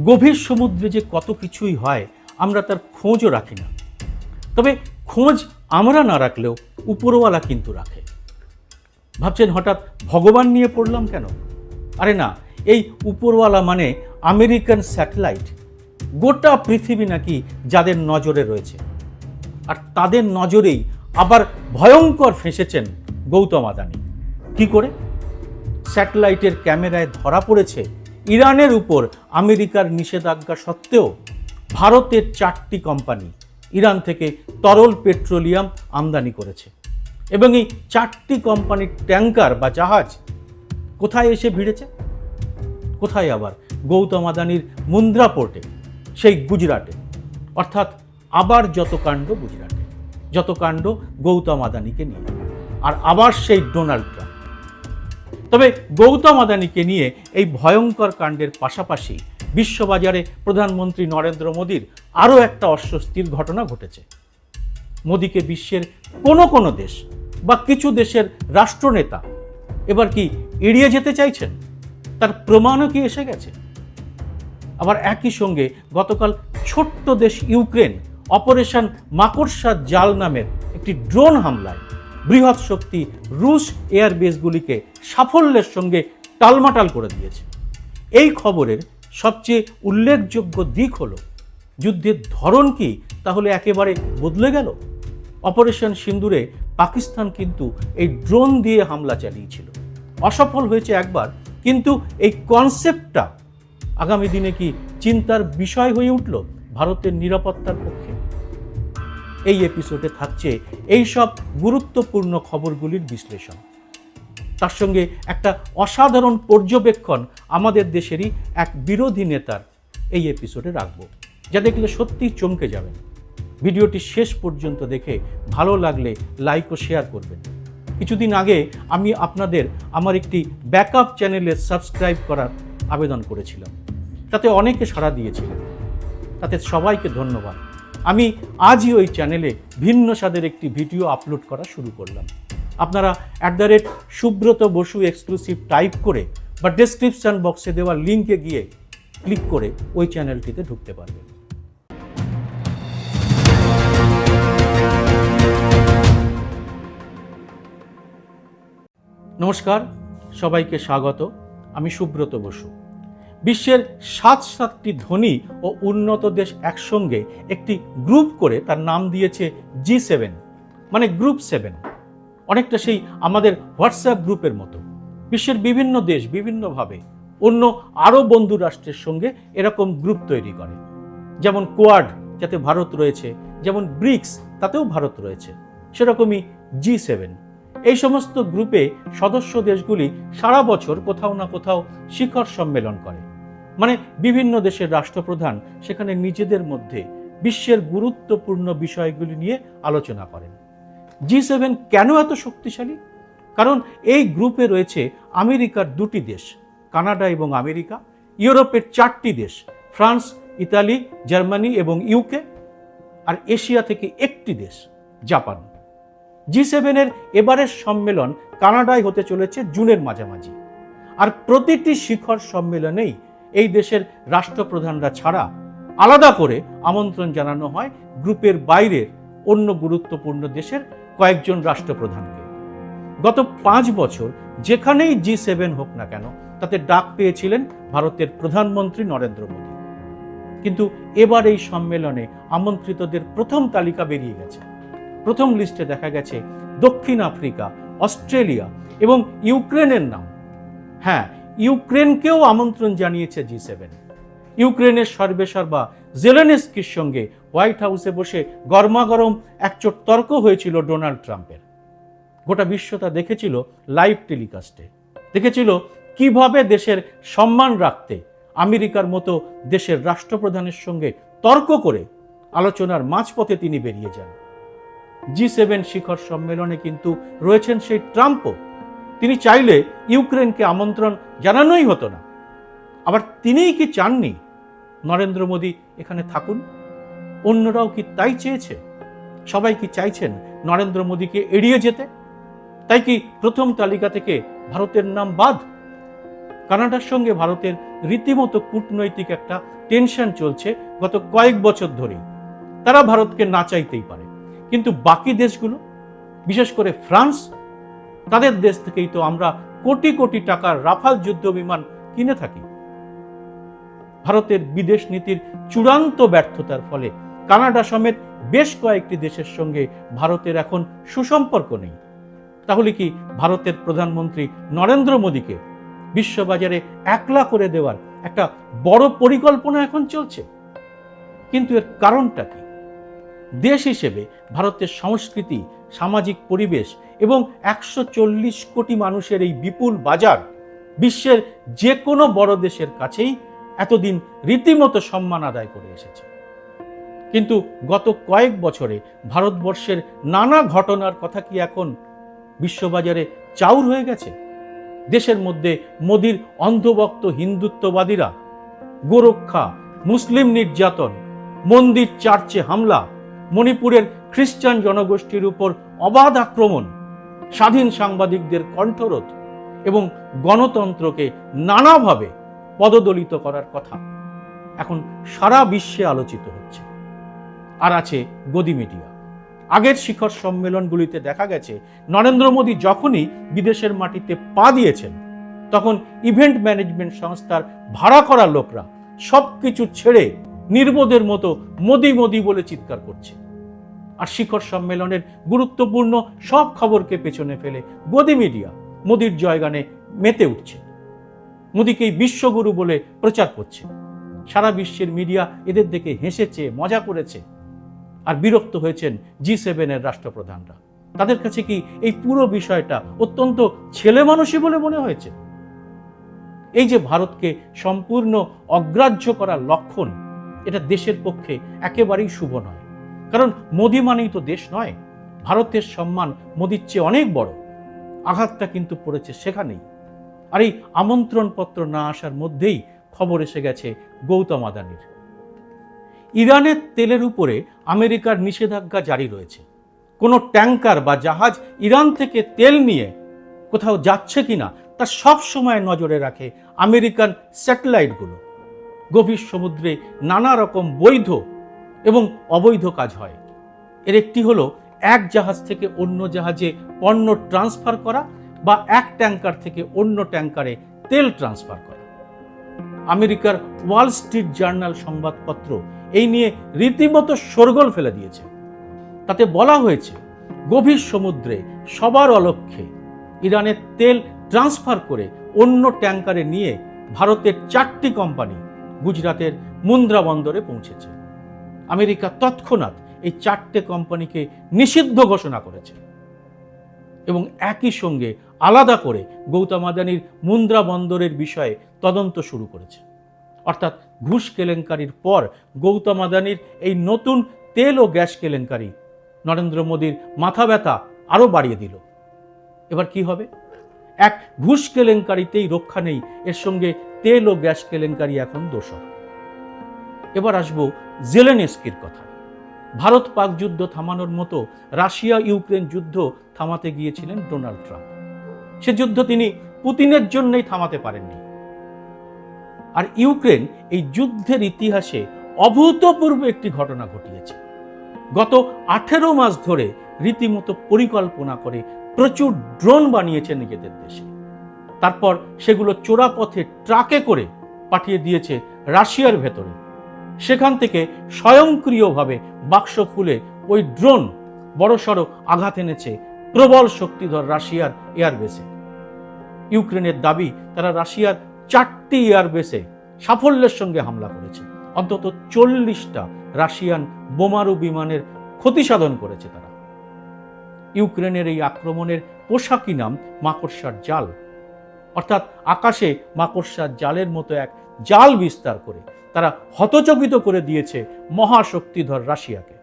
গভীর সমুদ্রে যে কত কিছুই হয়, আমরা তার খোঁজও রাখি না। তবে খোঁজ আমরা না রাখলেও উপরওয়ালা কিন্তু রাখে। ভাবছেন হঠাৎ ভগবান নিয়ে পড়লাম কেন? আরে না, এই উপরওয়ালা মানে আমেরিকান স্যাটেলাইট। গোটা পৃথিবী নাকি যাদের নজরে রয়েছে। আর তাদের নজরেই আবার ভয়ঙ্কর ফেঁসেছেন গৌতম আদানি। কি করে? স্যাটেলাইটের ক্যামেরায় ধরা পড়েছে ইরানের উপর আমেরিকার নিষেধাজ্ঞা সত্ত্বেও ভারতের চারটি কোম্পানি ইরান থেকে তরল পেট্রোলিয়াম আমদানি করেছে। এবং এই চারটি কোম্পানির ট্যাঙ্কার বা জাহাজ কোথায় এসে ভিড়েছে? কোথায় আবার? গৌতম আদানির মুন্দ্রা পোর্টে, সেই গুজরাটে। অর্থাৎ আবার যত কাণ্ড গুজরাটে, যত কাণ্ড গৌতম আদানিকে নিয়ে। আর আবার সেই ডোনাল্ড ট্রাম্প। তবে গৌতম আদানিকে নিয়ে এই ভয়ঙ্কর কাণ্ডের পাশাপাশি বিশ্ববাজারে প্রধানমন্ত্রী নরেন্দ্র মোদীর আরও একটা অস্বস্তির ঘটনা ঘটেছে। মোদীকে বিশ্বের কোনো কোনো দেশ বা কিছু দেশের রাষ্ট্রনেতা এবার কি এড়িয়ে যেতে চাইছেন? তার প্রমাণও কি এসে গেছে? আবার একই সঙ্গে গতকাল ছোট্ট দেশ ইউক্রেন অপারেশন মাকড়সা জাল নামের একটি ড্রোন হামলায় বৃহৎ শক্তি রুশ এয়ারবেসগুলিকে সাফল্যের সঙ্গে টালমাটাল করে দিয়েছে। এই খবরের সবচেয়ে উল্লেখযোগ্য দিক হলো, যুদ্ধের ধরন কি তাহলে একেবারে বদলে গেল? অপারেশন সিন্দুরে পাকিস্তান কিন্তু এই ড্রোন দিয়ে হামলা চালিয়েছিল। অসফল হয়েছে একবার, কিন্তু এই কনসেপ্টটা আগামী দিনে কি চিন্তার বিষয় হয়ে উঠল ভারতের নিরাপত্তার পক্ষে? এই এপিসোডে থাকছে এই সব গুরুত্বপূর্ণ খবরগুলির বিশ্লেষণ। তার সঙ্গে একটা অসাধারণ পর্যবেক্ষণ আমাদের দেশেরই এক বিরোধী নেতার এই এপিসোডে রাখব, যা দেখলে সত্যিই চমকে যাবেন। ভিডিওটি শেষ পর্যন্ত দেখে ভালো লাগলে লাইক ও শেয়ার করবেন। কিছুদিন আগে আমি আপনাদের আমার একটি ব্যাকআপ চ্যানেলে সাবস্ক্রাইব করার আবেদন করেছিলাম। তাতে অনেকে সাড়া দিয়েছিলেন। তাতে সবাইকে ধন্যবাদ। আমি আজই ওই চ্যানেলে ভিন্ন স্বাদের একটি ভিডিও আপলোড করা শুরু করলাম। আপনারা at the rate Subrata Basu exclusive type করে বা ডেসক্রিপশন বক্সে দেওয়া লিঙ্কে গিয়ে ক্লিক করে ওই চ্যানেলটিতে ঢুকতে পারবেন। নমস্কার, সবাইকে স্বাগত। আমি সুব্রত বসু। বিশ্বের সাত সাতটি ধনী ও উন্নত দেশ একসঙ্গে একটি গ্রুপ করে তার নাম দিয়েছে জি সেভেন মানে গ্রুপ সেভেন। অনেকটা সেই আমাদের হোয়াটসঅ্যাপ গ্রুপের মতো। বিশ্বের বিভিন্ন দেশ বিভিন্নভাবে অন্য আরও বন্ধু রাষ্ট্রের সঙ্গে এরকম গ্রুপ তৈরি করে। যেমন কোয়াড, যাতে ভারত রয়েছে। যেমন ব্রিক্স, তাতেও ভারত রয়েছে। সেরকমই জি সেভেন এই সমস্ত গ্রুপে সদস্য দেশগুলি সারা বছর কোথাও না কোথাও শিখর সম্মেলন করে। মানে বিভিন্ন দেশের রাষ্ট্রপ্রধান সেখানে নিজেদের মধ্যে বিশ্বের গুরুত্বপূর্ণ বিষয়গুলি নিয়ে আলোচনা করেন। জি সেভেন কেন এত শক্তিশালী? কারণ এই গ্রুপে রয়েছে আমেরিকার দুটি দেশ, কানাডা এবং আমেরিকা, ইউরোপের চারটি দেশ, ফ্রান্স, ইতালি, জার্মানি এবং ইউকে আর এশিয়া থেকে একটি দেশ, জাপান। জি সেভেনের এবারের সম্মেলন কানাডায় হতে চলেছে জুনের মাঝামাঝি। আর প্রতিটি শিখর সম্মেলনেই এই দেশের রাষ্ট্রপ্রধানরা ছাড়া আলাদা করে আমন্ত্রণ জানানো হয় গ্রুপের বাইরের অন্য গুরুত্বপূর্ণ দেশের কয়েকজন রাষ্ট্রপ্রধানকে। গত পাঁচ বছর যেখানেই জি সেভেন হোক না কেন, তাতে ডাক পেয়েছিলেন ভারতের প্রধানমন্ত্রী নরেন্দ্র মোদী। কিন্তু এবার এই সম্মেলনে আমন্ত্রিতদের প্রথম তালিকা বেরিয়ে গেছে। প্রথম লিস্টে দেখা গেছে দক্ষিণ আফ্রিকা, অস্ট্রেলিয়া এবং ইউক্রেনের নাম। হ্যাঁ ইউক্রেনকেও আমন্ত্রণ জানিয়েছে জি সেভেন। ইউক্রেনের সর্বেসর্বা জেলেনেস্কির সঙ্গে হোয়াইট হাউসে বসে গরমাগরম একচোট তর্ক হয়েছিল ডোনাল্ড ট্রাম্পের। গোটা বিশ্ব তা দেখেছিল লাইভ টেলিকাস্টে। দেখেছিল কীভাবে দেশের সম্মান রাখতে, আমেরিকার মতো দেশের রাষ্ট্রপ্রধানের সঙ্গে তর্ক করে আলোচনার মাঝপথে তিনি বেরিয়ে যান। জি সেভেন শিখর সম্মেলনে কিন্তু রয়েছেন সেই ট্রাম্পও। তিনি চাইলে ইউক্রেনকে আমন্ত্রণ জানানোই হতো না। আবার তিনিই কি চাননি? নরেন্দ্র মোদী এখানে থাকুন। অন্যরাও কি তাই চেয়েছে? সবাই কি চাইছেন নরেন্দ্র মোদীকে এড়িয়ে যেতে? তাই কি প্রথম তালিকা থেকে ভারতের নাম বাদ? কানাডার সঙ্গে ভারতের রীতিমতো কূটনৈতিক একটা টেনশন চলছে গত কয়েক বছর ধরেই। তারা ভারতকে না চাইতেই পারে। কিন্তু বাকি দেশগুলো, বিশেষ করে ফ্রান্স তাদের দেশ থেকেই তো আমরা কোটি কোটি টাকার রাফাল যুদ্ধ বিমান কিনে থাকি। ভারতের বিদেশ নীতির চূড়ান্ত ব্যর্থতার ফলে কানাডা সমেত বেশ কয়েকটি দেশের সঙ্গে ভারতের এখন সুসম্পর্ক নেই। তাহলে কি ভারতের প্রধানমন্ত্রী নরেন্দ্র মোদীকে বিশ্ববাজারে একলা করে দেওয়ার একটা বড় পরিকল্পনা এখন চলছে? কিন্তু এর কারণটা কি? দেশ হিসেবে ভারতের সংস্কৃতি, সামাজিক পরিবেশ এবং একশো চল্লিশ কোটি মানুষের এই বিপুল বাজার বিশ্বের যে কোনো বড় দেশের কাছেই এতদিন রীতিমতো সম্মান আদায় করে এসেছে। কিন্তু গত কয়েক বছরে ভারতবর্ষের নানা ঘটনার কথা কি এখন বিশ্ববাজারে চাউর হয়ে গেছে? দেশের মধ্যে মোদির অন্ধভক্ত হিন্দুত্ববাদীরা, গোরক্ষা, মুসলিম নির্যাতন, মন্দির চার্চে হামলা, মণিপুরের খ্রিস্টান জনগোষ্ঠীর উপর অবাধ আক্রমণ স্বাধীন সাংবাদিকদের কণ্ঠরোধ এবং গণতন্ত্রকে নানাভাবে পদদলিত করার কথা এখন সারা বিশ্বে আলোচিত হচ্ছে। আর আছে গদি মিডিয়া। আগের শিখর সম্মেলনগুলিতে দেখা গেছে, নরেন্দ্র মোদী যখনই বিদেশের মাটিতে পা দিয়েছেন, তখন ইভেন্ট ম্যানেজমেন্ট সংস্থার ভাড়া করা লোকরা সবকিছু ছেড়ে নির্বোধের মতো মোদি মোদি বলে চিৎকার করছে। আর শিখর সম্মেলনের গুরুত্বপূর্ণ সব খবরকে পেছনে ফেলে গদি মিডিয়া মোদির জয়গানে মেতে উঠছে। মোদিকেই বিশ্বগুরু বলে প্রচার করছে। সারা বিশ্বের মিডিয়া এদের দেখে হেসেছে, মজা করেছে আর বিরক্ত হয়েছেন জি সেভেনের রাষ্ট্রপ্রধানরা। তাদের কাছে কি এই পুরো বিষয়টা অত্যন্ত ছেলে মানুষই বলে মনে হয়েছে? এই যে ভারতকে সম্পূর্ণ অগ্রাহ্য করার লক্ষণ, এটা দেশের পক্ষে একেবারেই শুভ নয়। কারণ মোদি মানেই তো দেশ নয়। ভারতের সম্মান মোদির চেয়ে অনেক বড়। আঘাতটা কিন্তু পড়েছে সেখানেই। আর এই আমন্ত্রণপত্র না আসার মধ্যেই খবর এসে গেছে গৌতম আদানির। ইরানের তেলের উপরে আমেরিকার নিষেধাজ্ঞা জারি রয়েছে। কোনো ট্যাঙ্কার বা জাহাজ ইরান থেকে তেল নিয়ে কোথাও যাচ্ছে কিনা তা সব সময় নজরে রাখে আমেরিকান স্যাটেলাইটগুলো। গভীর সমুদ্রে নানা রকম বৈধ এবং অবৈধ কাজ হয়। এর একটি হলো এক জাহাজ থেকে অন্য জাহাজে পণ্য ট্রান্সফার করা বা এক ট্যাঙ্কার থেকে অন্য ট্যাঙ্কারে তেল ট্রান্সফার করা। আমেরিকার ওয়াল স্ট্রিট জার্নাল সংবাদপত্র এই নিয়ে রীতিমতো শোরগোল ফেলে দিয়েছে। তাতে বলা হয়েছে, গভীর সমুদ্রে সবার অলক্ষ্যে ইরানের তেল ট্রান্সফার করে অন্য ট্যাঙ্কারে নিয়ে ভারতের চারটি কোম্পানি গুজরাতের মুন্দ্রা বন্দরে পৌঁছেছে। আমেরিকা তৎক্ষণাৎ এই চারটে কোম্পানিকে নিষিদ্ধ ঘোষণা করেছে। এবং একই সঙ্গে আলাদা করে গৌতম আদানির মুন্দ্রা বন্দরের বিষয়ে তদন্ত শুরু করেছে। অর্থাৎ ঘুষ কেলেঙ্কারির পর গৌতম আদানির এই নতুন তেল ও গ্যাস কেলেঙ্কারি নরেন্দ্র মোদীর মাথা ব্যথা আরও বাড়িয়ে দিল। এবার কি হবে? এক, ঘুষ কেলেঙ্কারিতেই রক্ষা নেই, এর সঙ্গে তেল ও গ্যাস কেলেঙ্কারি এখন দোষর। এবার আসব জেলেনেস্কির কথা। ভারত পাক যুদ্ধ থামানোর মতো রাশিয়া ইউক্রেন যুদ্ধ থামাতে গিয়েছিলেন ডোনাল্ড ট্রাম্প। সে যুদ্ধ তিনি পুতিনের জন্যই থামাতে পারেননি। আর ইউক্রেন এই যুদ্ধের ইতিহাসে অভূতপূর্ব একটি ঘটনা ঘটিয়েছে। গত আঠেরো মাস ধরে রীতিমতো পরিকল্পনা করে প্রচুর ড্রোন বানিয়েছে নিজেদের দেশে। তারপর সেগুলো চোরাপথে ট্রাকে করে পাঠিয়ে দিয়েছে রাশিয়ার ভেতরে। সেখান থেকে স্বয়ংক্রিয়ভাবে বাক্স খুলে ওই ড্রোন বড়সড় আঘাত এনেছে প্রবল শক্তিধর রাশিয়ার এয়ারবেসে। ইউক্রেনের দাবি, তারা রাশিয়ার চারটি এয়ারবেসে সাফল্যের সঙ্গে হামলা করেছে। অন্তত চল্লিশটা রাশিয়ান বোমারু বিমানের ক্ষতি সাধন করেছে তারা। ইউক্রেনের এই আক্রমণের পোশাকি নাম মাকড়সার জাল। অর্থাৎ আকাশে মাকড়সার জালের মতো এক জাল বিস্তার করে, তারা হতচকিত করে দিয়েছে মহাশক্তিধর রাশিয়াকে।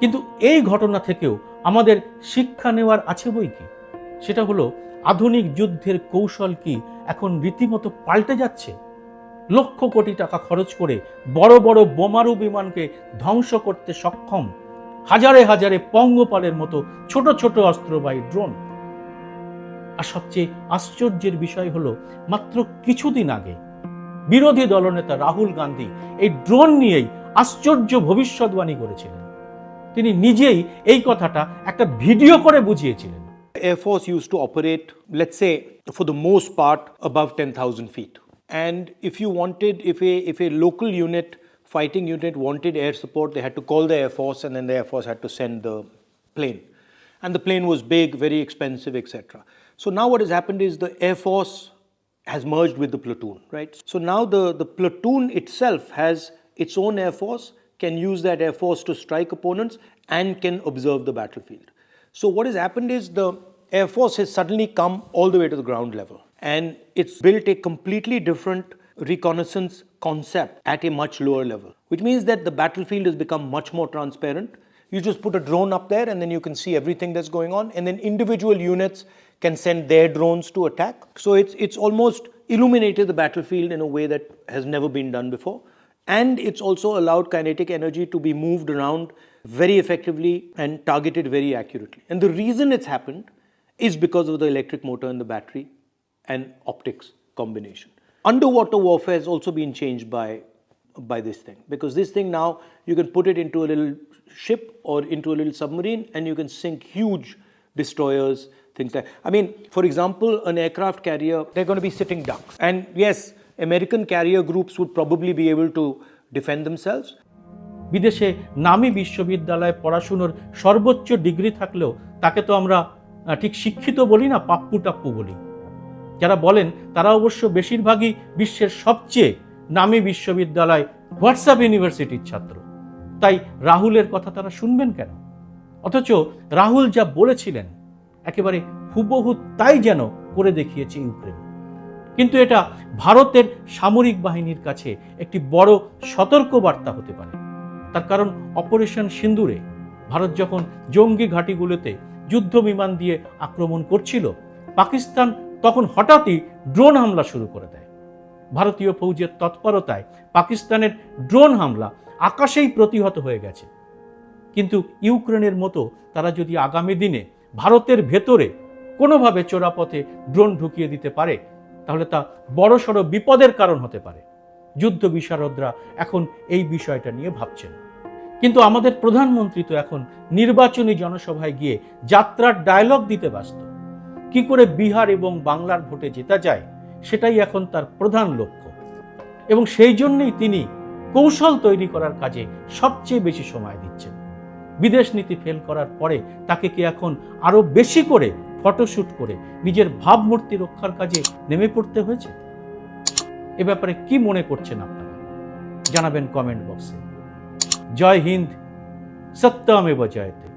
কিন্তু এই ঘটনা থেকেও আমাদের শিক্ষা নেওয়ার আছে বই কি? সেটা হলো, আধুনিক যুদ্ধের কৌশল কি এখন রীতিমতো পাল্টে যাচ্ছে? লক্ষ কোটি টাকা খরচ করে বড় বড় বোমারু বিমানকে ধ্বংস করতে সক্ষম হাজারে হাজারে পঙ্গপালের মতো ছোট ছোট অস্ত্রবাহী ড্রোন। আর সবচেয়ে আশ্চর্যের বিষয় হলো, মাত্র কিছুদিন আগে বিরোধী দলনেতা রাহুল গান্ধী এই ড্রোন নিয়েই আশ্চর্য ভবিষ্যৎবাণী করেছিলেন। তিনি নিজেই এই কথাটা একটা ভিডিও করে বুঝিয়েছিলেন। Air force use to operate let's say for the most part above ten thousand feet and if you wanted if a if a local unit fighting unit wanted air support they had to call the air force and the air force had to send the plane and the plane was big very expensive etcetera so now what is happened is the air force has merged with the platoon, right? So now the, the platoon itself has its own Air Force, can use that Air Force to strike opponents and can observe the battlefield. So what has happened is the Air Force has suddenly come all the way to the ground level and it's built a completely different reconnaissance concept at a much lower level, which means that the battlefield has become much more transparent. You just put a drone up there and then you can see everything that's going on, and then individual units can send their drones to attack. So it's, it's almost illuminated the battlefield in a way that has never been done before. And it's also allowed kinetic energy to be moved around very effectively and targeted very accurately. And the reason it's happened is because of the electric motor and the battery and optics combination. Underwater warfare has also been changed by, by this thing because this thing now you can put it into a little ship or into a little submarine and you can sink huge destroyers, things like. I mean, for example, an aircraft carrier, they're going to be sitting ducks. And yes, American carrier groups would probably be able to defend themselves. বিদেশে নামী বিশ্ববিদ্যালয়ে পড়াশুনোর সর্বোচ্চ degree থাকলেও তাকে তো আমরা ঠিক শিক্ষিত বলি না পাপ্পু টাপ্পু বলি যারা বলেন তারা অবশ্য বেশিরভাগই বিশ্বের সবচেয়ে নামী বিশ্ববিদ্যালয় হোয়াটসঅ্যাপ ইউনিভার্সিটির ছাত্র তাই রাহুলের কথা তারা শুনবেন কেন অথচ রাহুল যা বলেছিলেন একেবারে হুবহু তাই যেন করে দেখিয়েছে ইউক্রেন। কিন্তু এটা ভারতের সামরিক বাহিনীর কাছে একটি বড় সতর্ক বার্তা হতে পারে। তার কারণ অপারেশন সিন্দুরে ভারত যখন জঙ্গি ঘাঁটিগুলোতে যুদ্ধ বিমান দিয়ে আক্রমণ করছিল, পাকিস্তান তখন হঠাৎই ড্রোন হামলা শুরু করে দেয়। ভারতীয় ফৌজের তৎপরতায় পাকিস্তানের ড্রোন হামলা আকাশেই প্রতিহত হয়ে গেছে। কিন্তু ইউক্রেনের মতো তারা যদি আগামী দিনে ভারতের ভেতরে কোনোভাবে চোরাপথে ড্রোন ঢুকিয়ে দিতে পারে, তাহলে তা বড়সড় বিপদের কারণ হতে পারে। যুদ্ধ বিশারদরা এখন এই বিষয়টা নিয়ে ভাবছেন। কিন্তু আমাদের প্রধানমন্ত্রী তো এখন নির্বাচনী জনসভায় গিয়ে যাত্রার ডায়লগ দিতে ব্যস্ত। কি করে বিহার এবং বাংলার ভোটে জেতা যায়, সেটাই এখন তার প্রধান লক্ষ্য। এবং সেই জন্যই তিনি কৌশল তৈরি করার কাজে সবচেয়ে বেশি সময় দিচ্ছেন। বিদেশ নীতি ফেল করার পরে তাকে কি এখন আরও বেশি করে ফটোশ্যুট করে নিজের ভাবমূর্তি রক্ষার কাজে নেমে পড়তে হয়েছে? এ ব্যাপারে কি মনে করছেন আপনারা? জানাবেন কমেন্ট বক্সে জয় হিন্দ সত্যমে জয়তে।